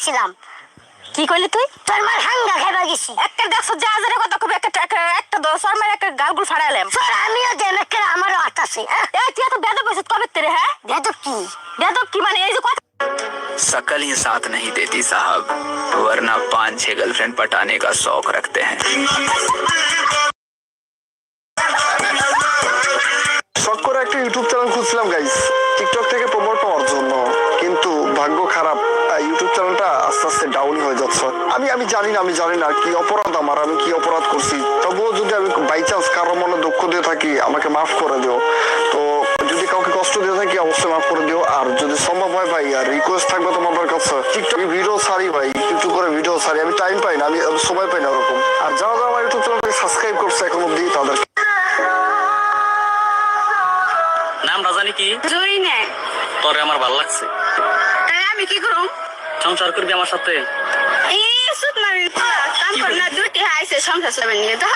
গেছিলাম কি কইলি তুই তোর মার হাঙ্গা খাইবা গেছি একটা দেখছো যে আজারে কথা কবি একটা একটা একটা দশ আর মার একটা গালগুল ফাড়াইলাম তোর আমিও দেন একটা আমারও হাত আছে হ্যাঁ এই তুই এত বেদব কইছিস কবে তেরে হ্যাঁ বেদব কি বেদব কি মানে এই যে কথা शकल ही साथ नहीं देती साहब वरना पांच छह गर्लफ्रेंड पटाने का शौक रखते हैं শখ করে একটা ইউটিউব চ্যানেল খুঁজছিলাম গাইস টিকটক থেকে প্রমোট পাওয়ার জন্য কিন্তু ভাগ্য খারাপ আহ, ইউটিউব চ্যানেলটা আস্তে আস্তে ডাউনই হয়ে যাচ্ছে। আমি আমি জানি না আমি জানি না কি অপরাধ আমার আমি কি অপরাধ করছি। তবুও যদি আমি বাই চান্স কারও মনে দুঃখ দিয়ে থাকি আমাকে মাফ করে দিও। তো যদি কাউকে কষ্ট দিয়ে থাকি অবশ্যই মাফ করে দিও। আর যদি সম্ভব হয় ভাই আর রিকোয়েস্ট থাকবে তোমাদের কাছে টিকটক ভিডিও ছাড়ি ভাই একটু করে ভিডিও সারি আমি টাইম পাই না আমি সময় পাই না ওরকম। আর যারা যারা আমার ইউটিউব চ্যানেলটাকে সাবস্ক্রাইব করছে এখন অব্দি তাদের নাম রাজানি কি? জুই তোরে আমার ভালো লাগছে। আমি কি করুম সংসার করবি আমার সাথে? সংসার চলবে নিয়ে তো